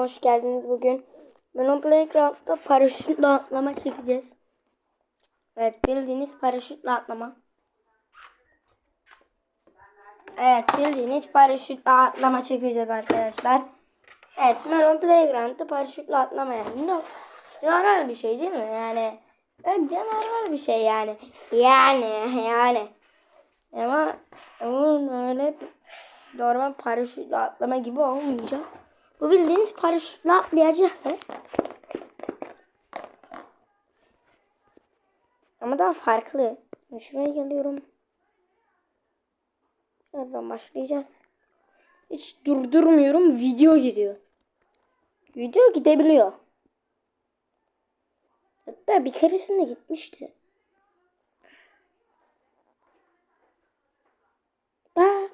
Hoş geldiniz bugün. Melon Playground'da paraşütle atlama çekeceğiz. Evet bildiğiniz paraşütle atlama. Evet bildiğiniz paraşütle atlama çekeceğiz arkadaşlar. Evet Melon Playground'da paraşütle atlama yani. No, normal bir şey değil mi? Yani bence normal bir şey yani. Yani yani. Ama onun öyle normal paraşütle atlama gibi olmayacak. Bu bildiğiniz paraşütle atlayacaklar. Ama daha farklı. Şimdi Şuraya geliyorum. Birazdan başlayacağız. Hiç durdurmuyorum. Video gidiyor. Video gidebiliyor. Hatta bir keresinde gitmişti. Bak.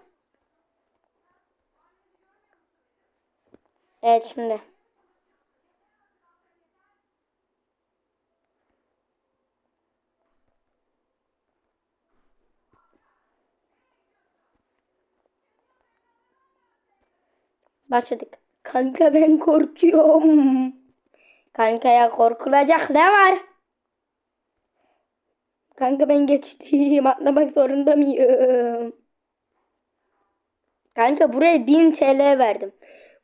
Evet şimdi. Başladık. Kanka ben korkuyorum. Kankaya korkulacak ne var? Kanka ben geçtim. Atlamak zorunda mıyım? Kanka buraya 1000 TL verdim.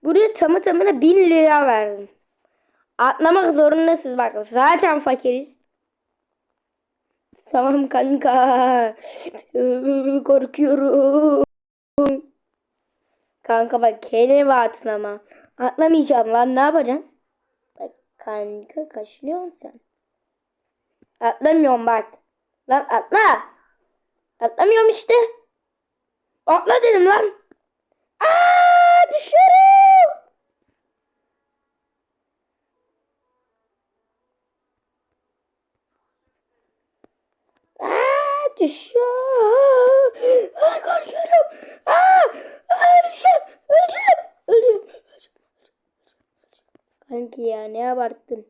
Buraya tamı tamına 1000 lira verdim. Atlamak zorundasınız bak. Zaten fakiriz. Tamam kanka. Korkuyorum. Kanka bak kelime atlama. Atlamayacağım lan ne yapacaksın? Bak kanka kaşınıyorsun sen. Atlamıyorum bak. Lan atla. Atlamıyorum işte. Atla dedim lan. Aa düşüyorum. Düşüyor. Aa korkuyorum. Aa, aa öleceğim. Öleceğim. Ölüyorum. Kanki ya ne abarttın.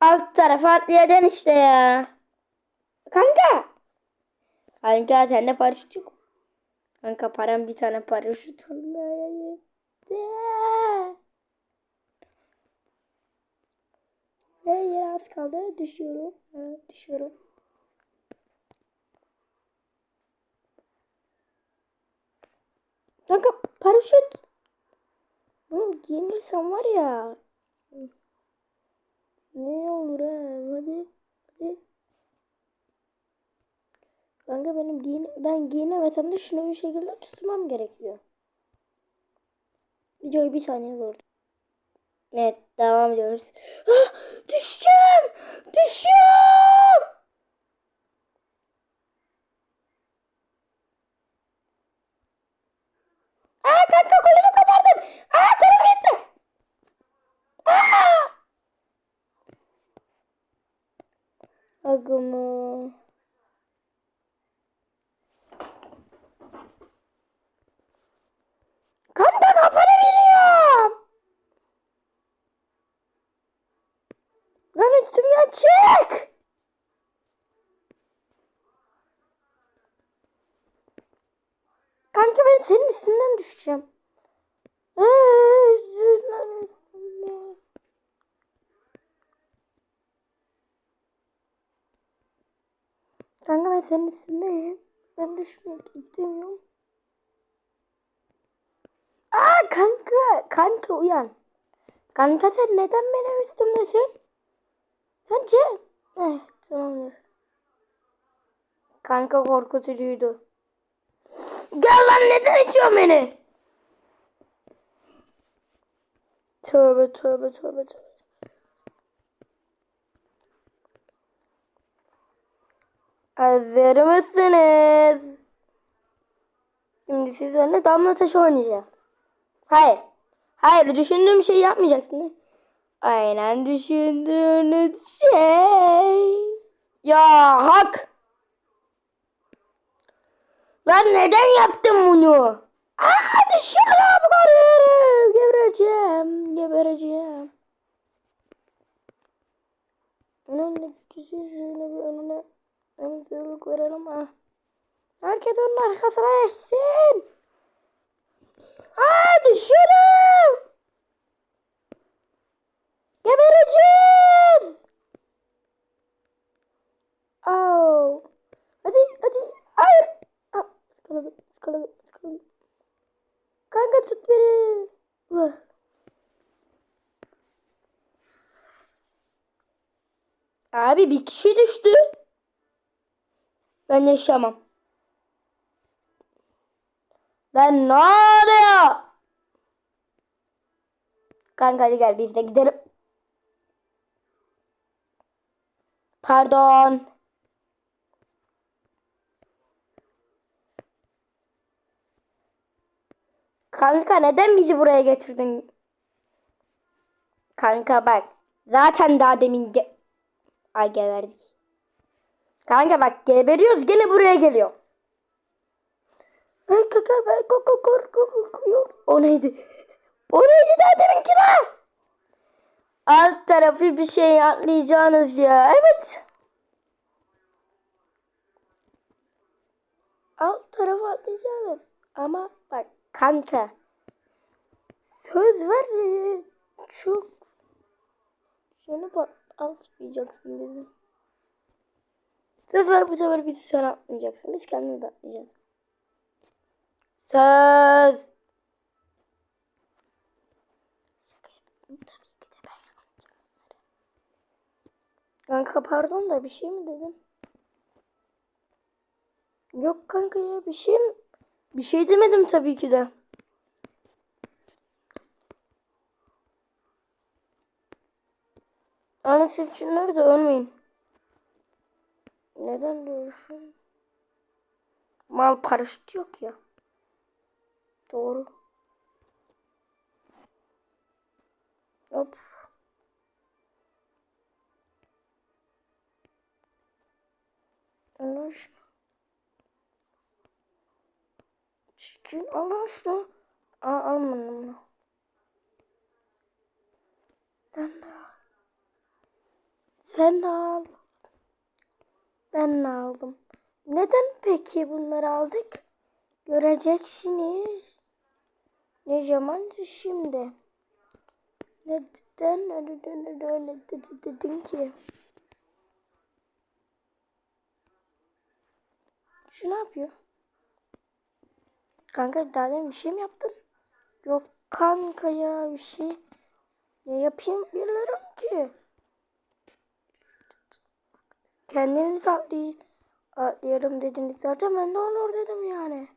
Alt tarafa atlayacaksın işte ya. Kanka. Kanka sende paraşüt yok. Kanka param bir tane paraşüt almaya yetti. Ve yer az kaldı. Düşüyorum. Ha, düşüyorum. Kanka paraşüt. Bunu giyinirsem var ya. Ne olur ha? Hadi. Hadi. Kanka benim giyin ben giyinemesem de şunu bir şekilde tutmam gerekiyor. Videoyu bir saniye durdur. Evet devam ediyoruz. Ah, düşeceğim. Düşüyorum. Aa kanka kolumu kopardım. Aa kolum gitti. Aa. Agımı. Kanka kafana veriyorum. Lan üstümden çık. Kanka ben senin üstünden düşeceğim. Ee, üstünden, üstünden. Kanka ben senin üstündeyim. Ben düşmek istemiyorum. Aa kanka, kanka uyan. Kanka sen neden benim üstümdesin? Sence? Eh tamamdır. Kanka korkutucuydu. Gel lan neden içiyorsun beni? Tövbe tövbe tövbe tövbe. Hazır mısınız? Şimdi sizlerle damla taşı oynayacağım. Hayır. Hayır düşündüğüm şeyi yapmayacaksınız. Aynen düşündüğünüz şey. Ya hak. Lan neden yaptın bunu? Aa düşüyorum korkuyorum. Gebereceğim. Gebereceğim. Önündeki kişi şöyle bir önüne Öncelik verelim ha. Herkes onun arkasına geçsin. Aa düşüyorum. Gebereceğiz. Oh. Hadi hadi. Hayır. Ah, sıkaladım sıkaladım. Kanka tut beni. Vah. Abi bir kişi düştü. Ben yaşamam. Lan ne oluyor? Kanka hadi gel biz de gidelim. Pardon. Kanka neden bizi buraya getirdin? Kanka bak. Zaten daha demin ge Ay geberdik. Kanka bak geberiyoruz gene buraya geliyor. Ay kanka ben korku korkuyor. O neydi? O neydi daha demin ki be? Alt tarafı bir şey atlayacağınız ya. Evet. Alt tarafı atlayacağınız. Ama bak kanka. Söz ver ya, çok. Şunu bak atmayacaksın bizi. Söz ver bu sefer bizi sen atmayacaksın. Biz kendimiz atlayacağız. Söz. Kanka pardon da bir şey mi dedim? Yok kanka ya bir şey mi? Bir şey demedim tabii ki de. Anne siz şunları da ölmeyin. Neden diyorsun? Mal paraşüt yok ya. Doğru. Hop. Aşkına. Çıkın aşkına. Aa almadım bunu. Sen de al. Sen de al. Ben de aldım. Neden peki bunları aldık? Göreceksiniz. Ne zaman şimdi? Neden öyle, öyle dedi, dedim ki? Şu ne yapıyor? Kanka daha demin bir şey mi yaptın? Yok kanka ya bir şey. Ne yapayım bilmiyorum ki. Kendiniz atlayın. Atlayalım dediniz zaten ben de olur dedim yani.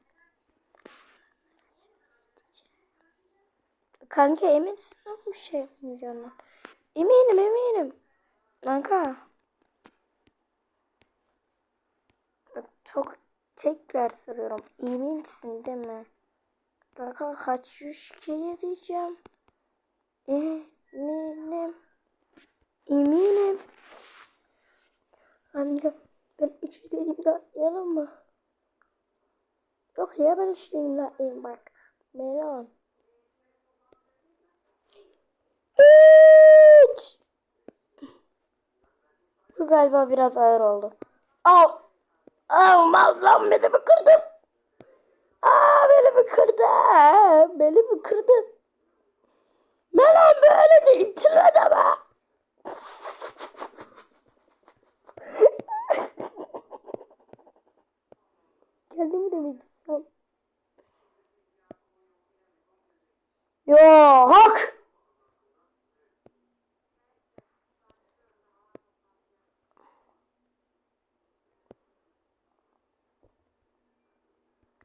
Kanka eminsin bir şey yapmayacağım ben. Eminim eminim. Kanka. Çok tekrar soruyorum. Eminsin değil mi? Kanka kaç yüz kere diyeceğim. Eminim. Eminim. Kanka ben üç dediğimde atlayalım mı? Yok ya ben üç dediğimde atlayayım bak. Melon. Üç. Bu galiba biraz ağır oldu. Al. Al lan beni mi kırdın? Aa beni mi kırdı? Beni mi kırdın? Melon böyle de itilmez ama. Kendimi de mi gitsem? Yo hak.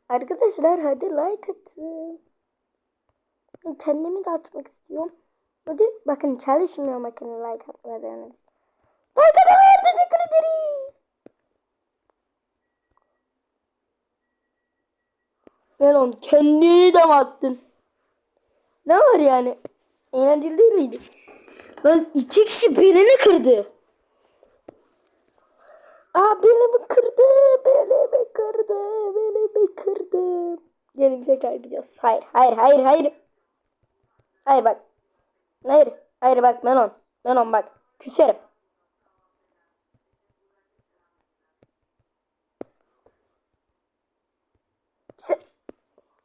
Arkadaşlar hadi like atın. Kendimi de atmak istiyorum. Hadi bakın çalışmıyor makine like atmadığınız. Like atanlar teşekkür ederim. Melon kendini de mi attın? Ne var yani? Eğlenceli değil miydi? Lan iki kişi belini kırdı. Aa belimi kırdı, belimi kırdı, belimi kırdı. Gelin tekrar gidiyoruz. Hayır, hayır, hayır, hayır. Hayır bak. Hayır, hayır bak Melon. Melon bak. Küserim.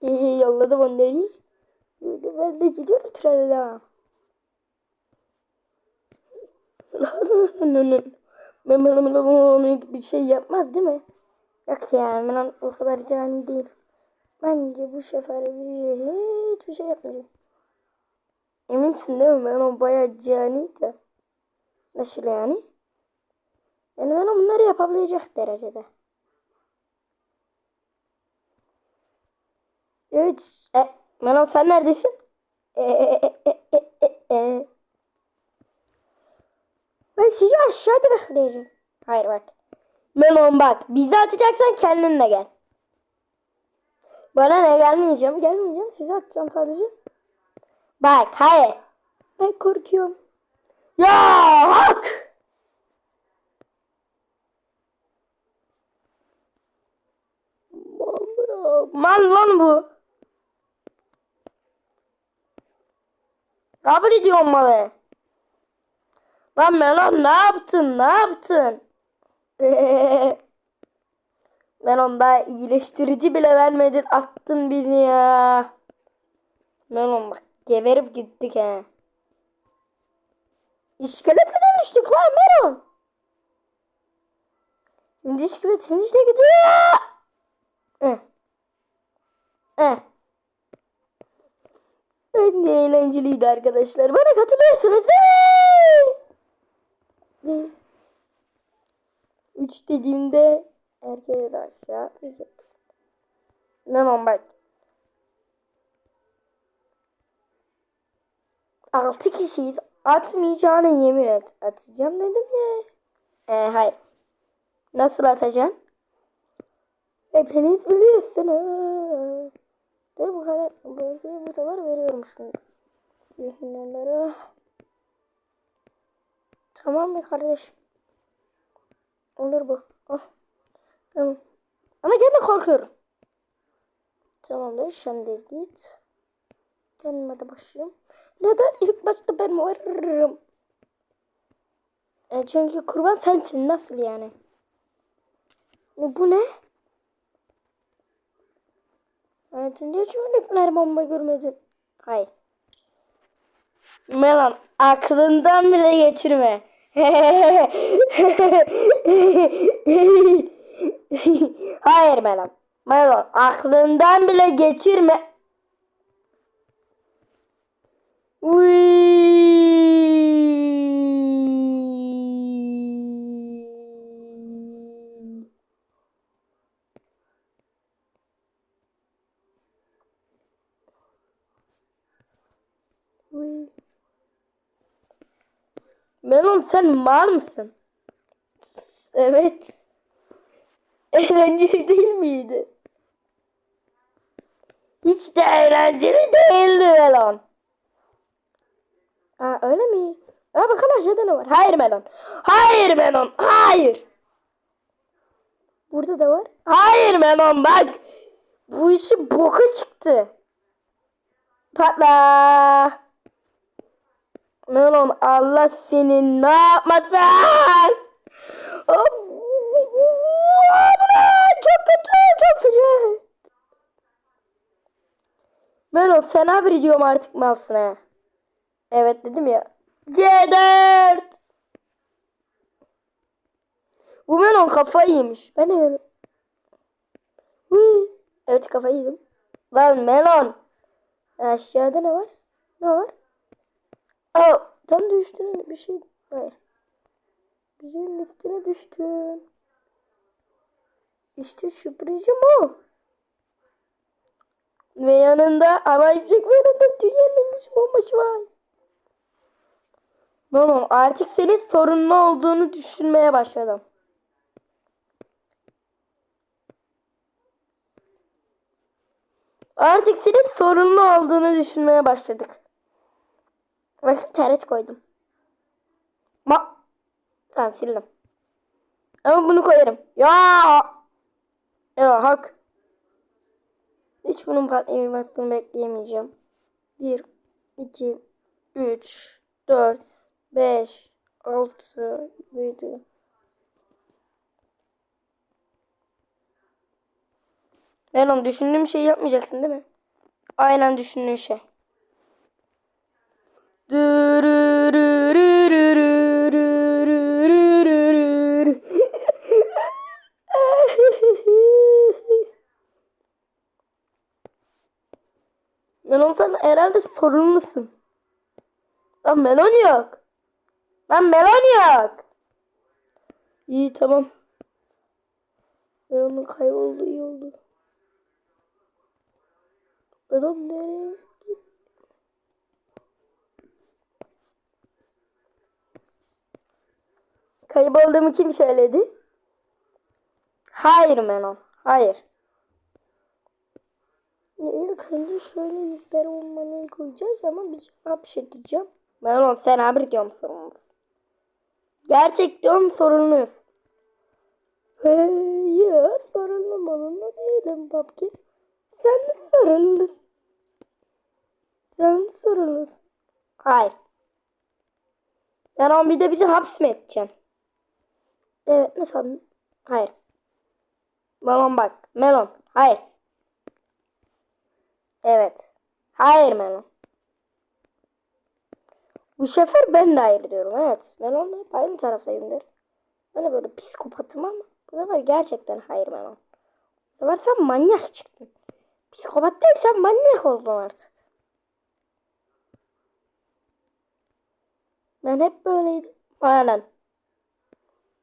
Yolladım onları. Böyle ben de gidiyorum trenle. Ben bir şey yapmaz değil mi? Yok ya ben o kadar cani değil. Bence bu sefer hiçbir şey yapmayacağım. Eminsin değil mi? Ben o bayağı cani de. Nasıl yani? Yani ben onları yapabilecek derecede. Evet. E, Manal sen neredesin? E, e, e, e, e. Ben sizi aşağıda bekleyeceğim. Hayır bak. Melon bak. Bizi atacaksan kendinle gel. Bana ne gelmeyeceğim. Gelmeyeceğim. Sizi atacağım sadece. Bak hayır. Ben korkuyorum. Ya hak. Mal lan bu. Kabul ediyorum malı. Lan Melon ne yaptın ne yaptın? Melon daha iyileştirici bile vermedin attın beni ya. Melon bak geberip gittik he. İskelete dönüştük lan Melon. Şimdi iskeletimiz de gidiyor. Eh. Eh. Ben de eğlenceliydi arkadaşlar. Bana katılıyorsunuz. Ve 3 dediğimde erkeğe de aşağı atlayacak. Memon bak. 6 kişiyiz. Atmayacağına yemin et. Atacağım dedim ya. Ee, hayır. Nasıl atacaksın? Hepiniz biliyorsunuz. Tabi bu kadar bölgeye bu kadar veriyorum şimdi. Zihinlere. Tamam mı kardeş? Olur bu. Ah. Tamam. Ama gene korkuyorum. Tamamdır. Şimdi git. Kendime de başlayayım. Neden ilk başta ben varırım? E çünkü kurban sensin. Nasıl yani? Bu ne? görmedin? Niye çocuklar bomba görmedin? Hayır. Melan aklından bile geçirme. Hayır Melan. Melan aklından bile geçirme. Uy. Melon sen mal mısın? Evet. Eğlenceli değil miydi? Hiç de eğlenceli değildi Melon. Aa öyle mi? Aa bakalım aşağıda ne var? Hayır Melon. Hayır Melon. Hayır. Burada da var. Hayır Melon bak. Bu işi boka çıktı. Patla. Melon Allah seni ne yapmasın? çok kötü, çok sıcak. Melon sen haberi diyorum artık malsına. Evet dedim ya. C4 Bu Melon kafayı yemiş. Ben de Evet kafayı yedim. Lan Melon. Aşağıda ne var? Ne var? Aa, tam düştün bir şey. Hayır. Bizim üstüne düştün. İşte sürprizim o. Ve yanında ama yüksek ve yanında dünyanın en güçlü bombası var. Tamam artık senin sorunlu olduğunu düşünmeye başladım. Artık senin sorunlu olduğunu düşünmeye başladık. Bak taret koydum. Bak. Tamam sildim. Ama bunu koyarım. Ya. Ya hak. Hiç bunun patlamasını bekleyemeyeceğim. 1, 2, 3, 4, 5, 6, 7. Ben onu düşündüğüm şeyi yapmayacaksın değil mi? Aynen düşündüğün şey. Melon sen herhalde sorumlusun. Lan melon yok. Lan melon yok. İyi tamam. Melonun kayboldu iyi oldu. Melon nereye? Kaybolduğumu kim söyledi? Hayır Melon. Hayır. İlk önce şöyle yükler olmanı koyacağız ama bir cevap şey diyeceğim. Melon sen haber diyorum sorumlusun. Gerçek diyorum sorumluyuz. Hayır sorumlu malımla değilim babki. Sen sorumlusun. Sen sorumlusun. Hayır. Melon bir de bizi edeceksin? Evet ne sandın? Hayır. Melon bak. Melon. Hayır. Evet. Hayır Melon. Bu sefer ben de hayır diyorum. Evet. Melon'la hep aynı taraftayımdır. Ben de böyle psikopatım ama bu sefer gerçekten hayır Melon. Bu sefer sen manyak çıktın. Psikopat değil sen manyak oldun artık. Ben hep böyleydim. Aynen.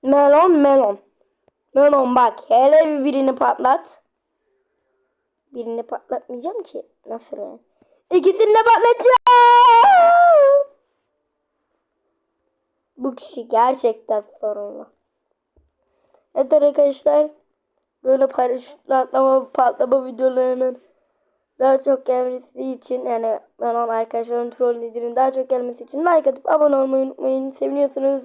Melon melon. Melon bak hele bir birini patlat. Birini patlatmayacağım ki. Nasıl yani? İkisini de patlatacağım. Bu kişi gerçekten sorunlu. Evet arkadaşlar. Böyle paraşütle atlama patlama videolarının daha çok gelmesi için yani ben onun arkadaşlarım trollediğinin daha çok gelmesi için like atıp abone olmayı unutmayın. Seviniyorsunuz.